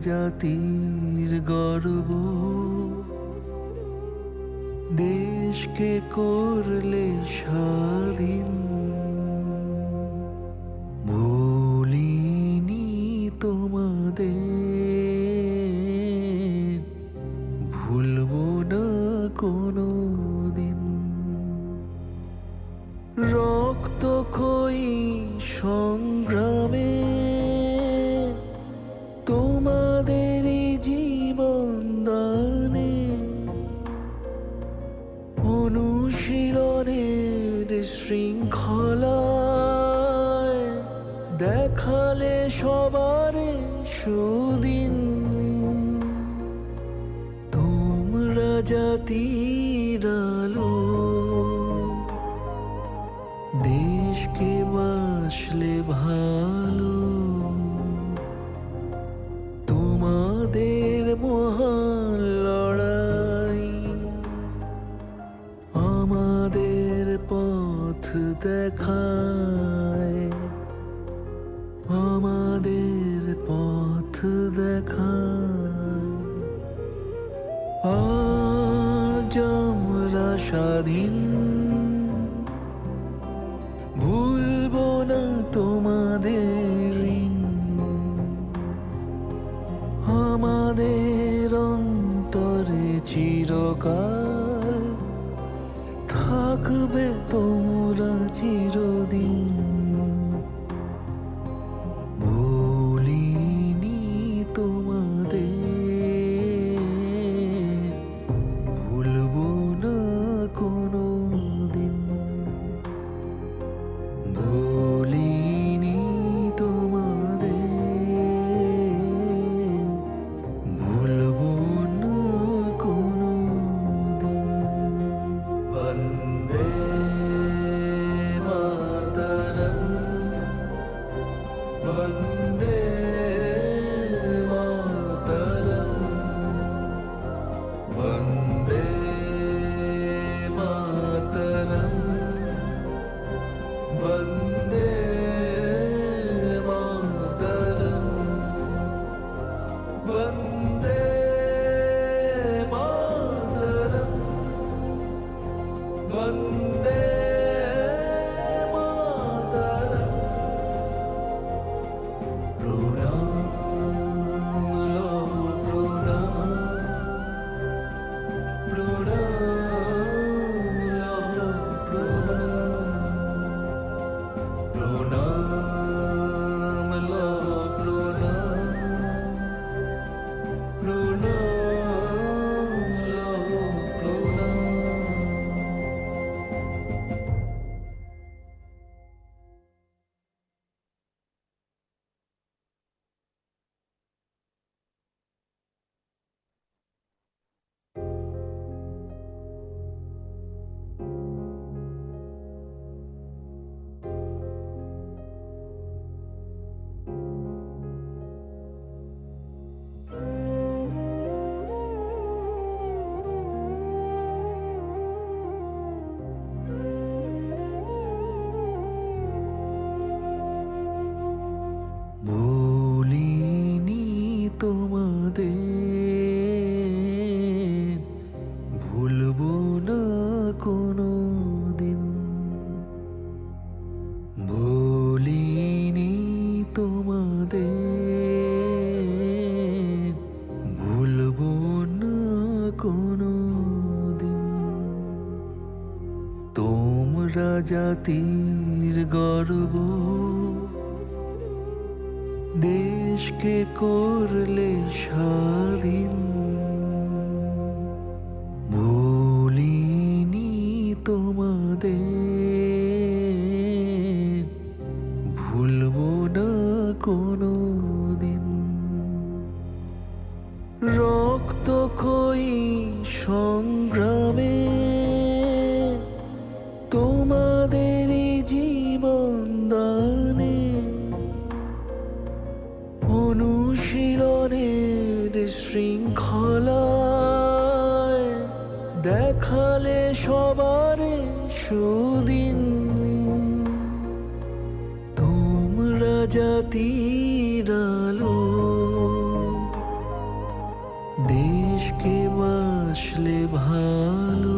জাতির গর্ব দেশকে করলে সা দেখালে সবারে সুদিন চিরকাল থাকবে তোমরা চিরকাল জাতির গর্ব। দেশকে করলে স্বাধীন। भानु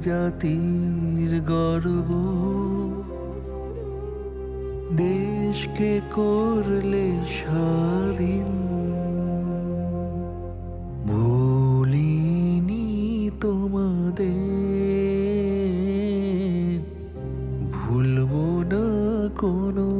জাতির গর্ব। দেশকে করলে স্বাধীন। ভুলিনি তোমাদের। ভুলব না কোনো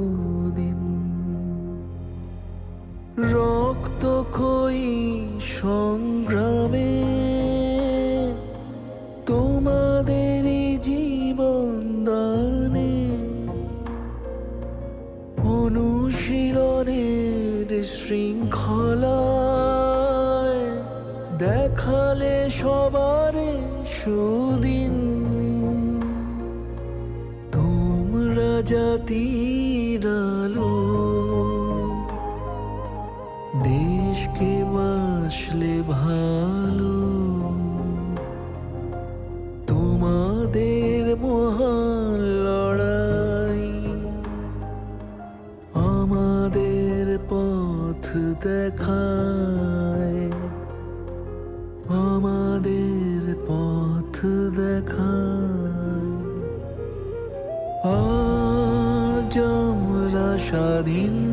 সুদিন তোমরা জাতির আলো দেশকে বাসলে ভালো। তোমাদের মহান লড়াই আমাদের পথ দেখায় আমাদের খান। আজ আমরা স্বাধীন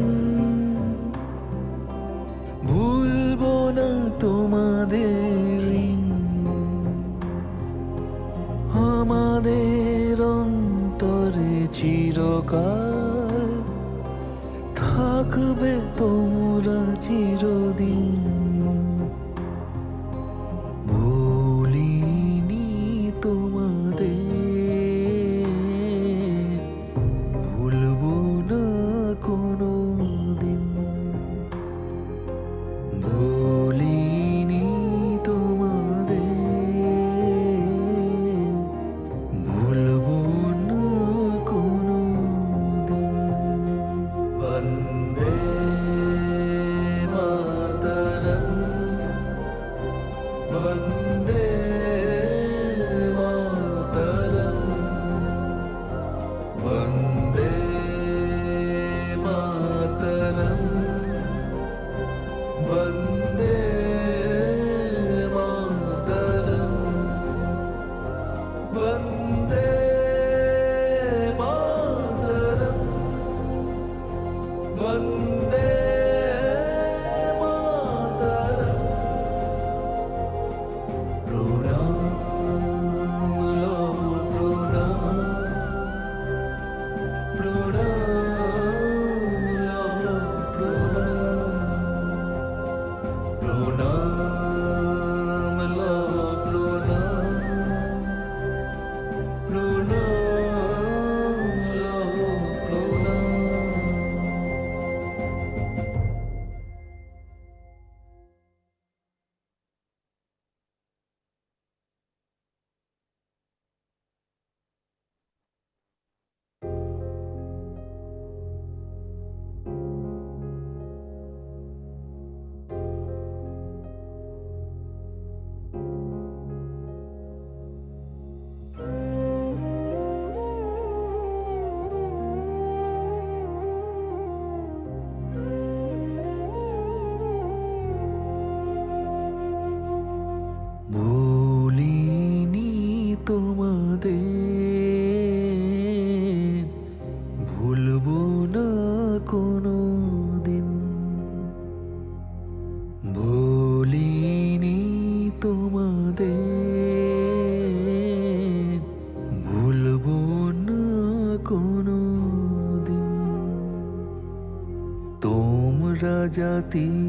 ti.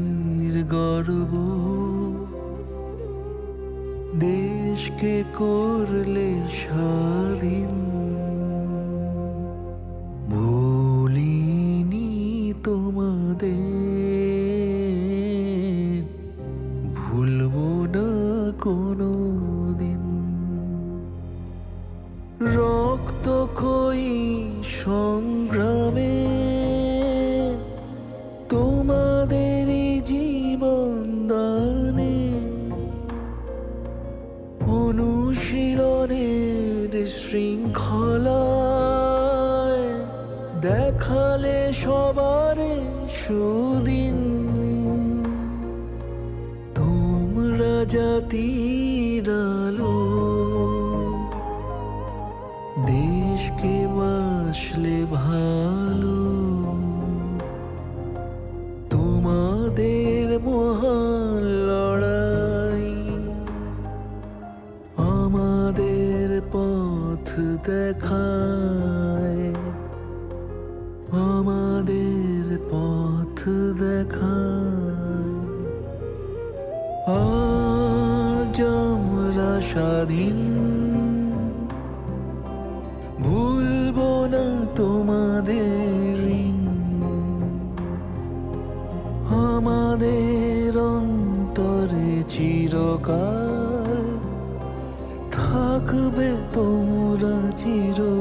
অনুশীলনের শৃঙ্খলা দেখালে সবার সুদিন। তোমরা জাতি দেখায়, আমাদের পথ দেখায়। আজ আমরা স্বাধীন, ভুলবো না তোমাদের আমাদের অন্তরে চিরকাল থাকবে তো চির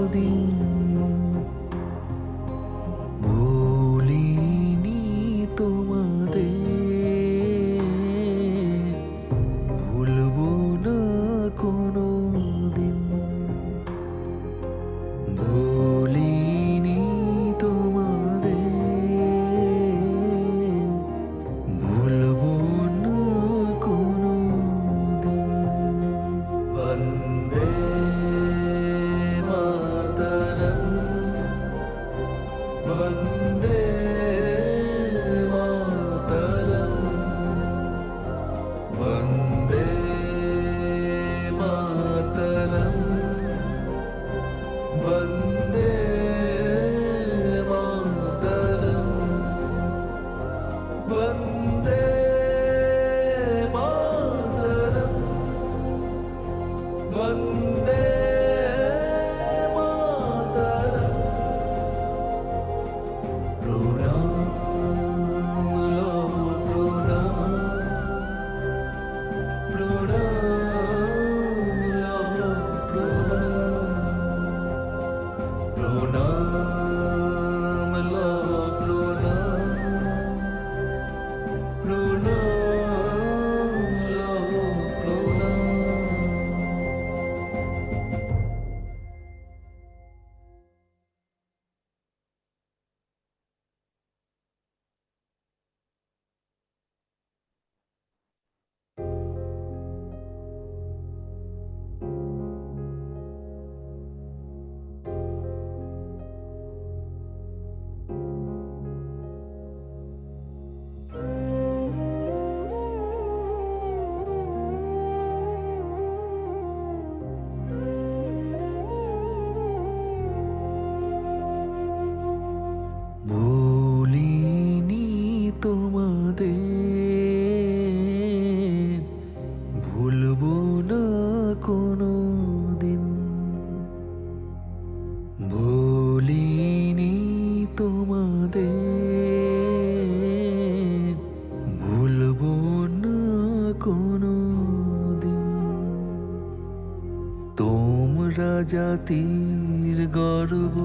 তোমরা জাতির গর্ব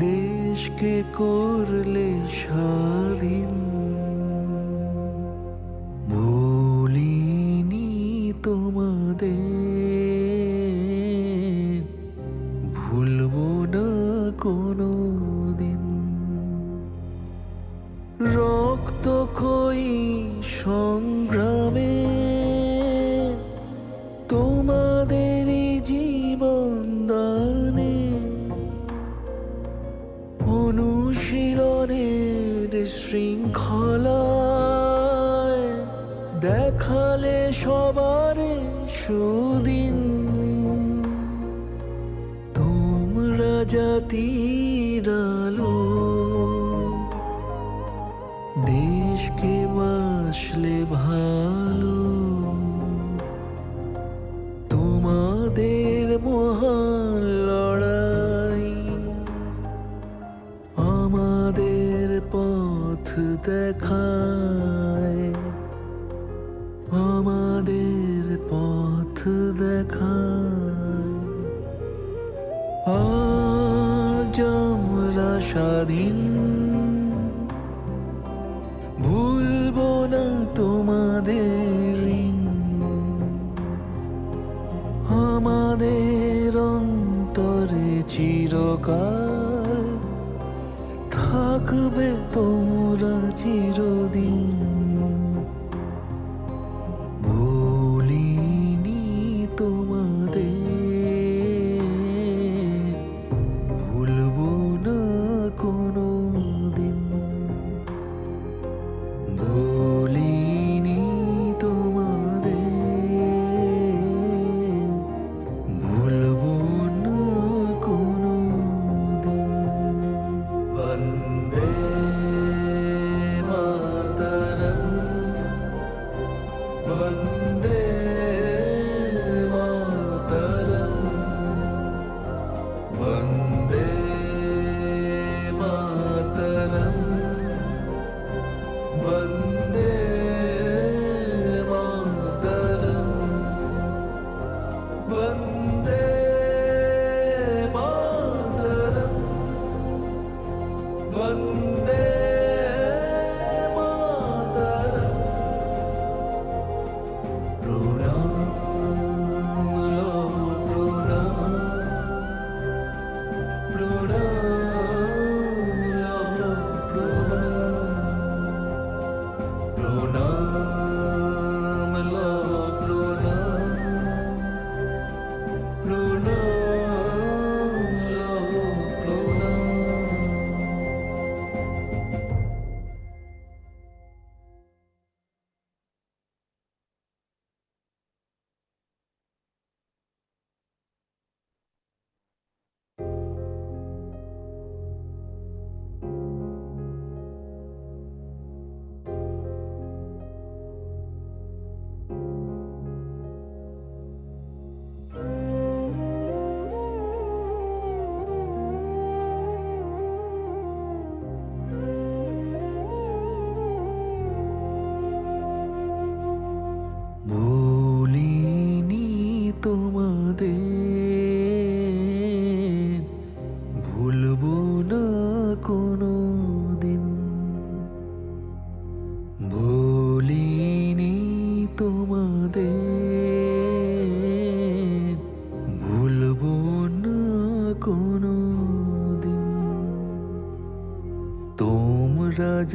দেশকে করলে স্বাধীন true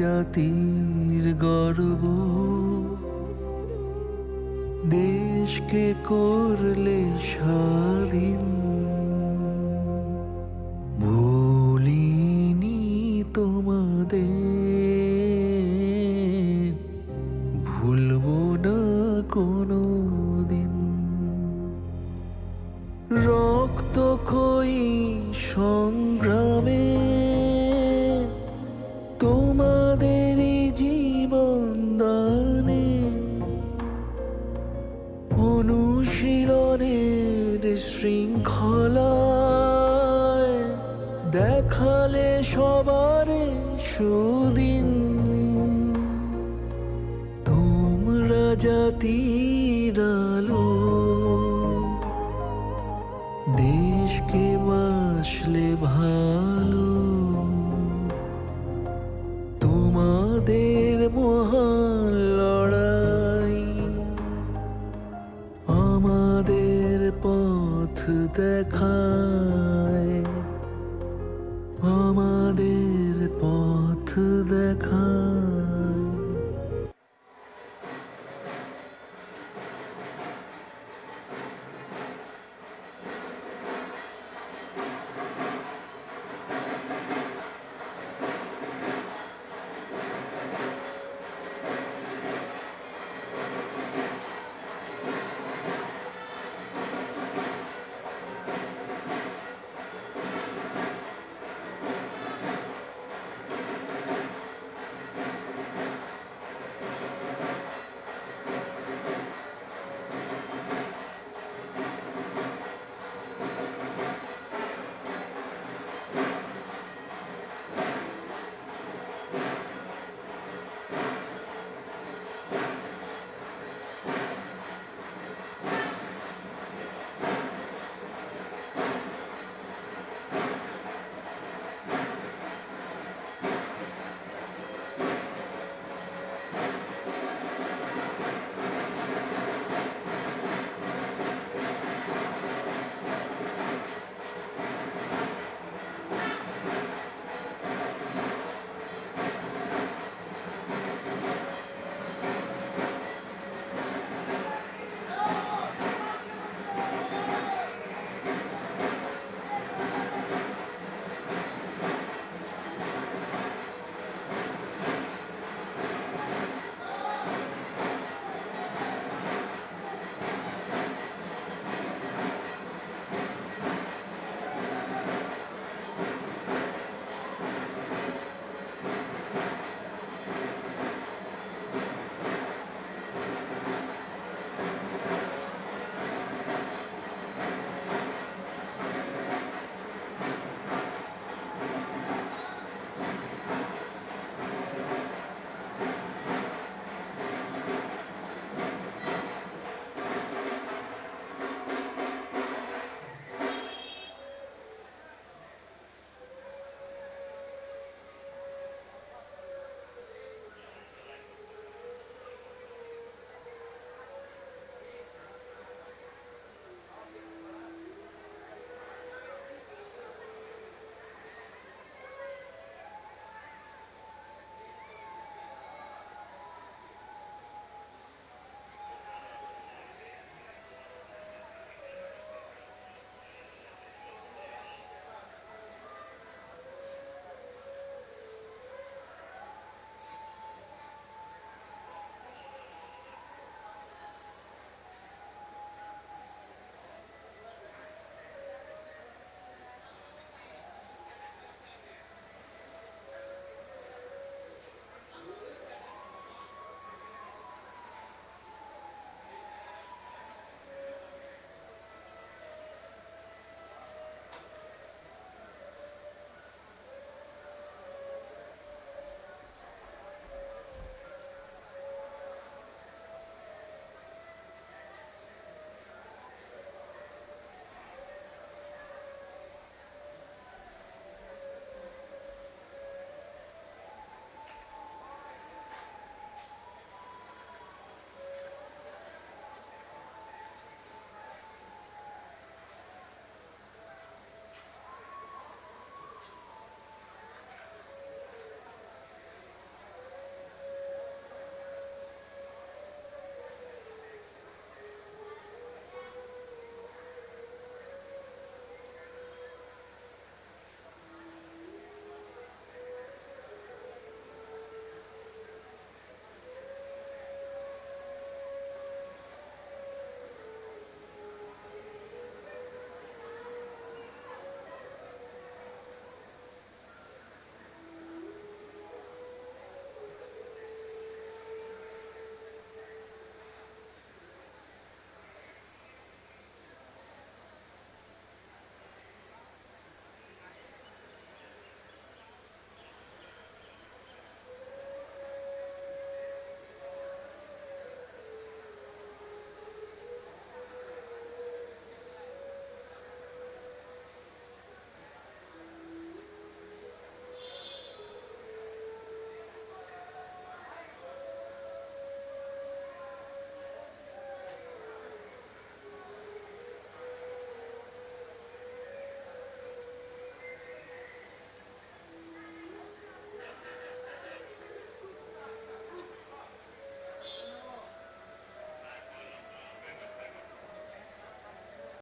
জাতির গর্ব। দেশকে করলে স্বাধীন। ভুলিনি তোমাদের দেখা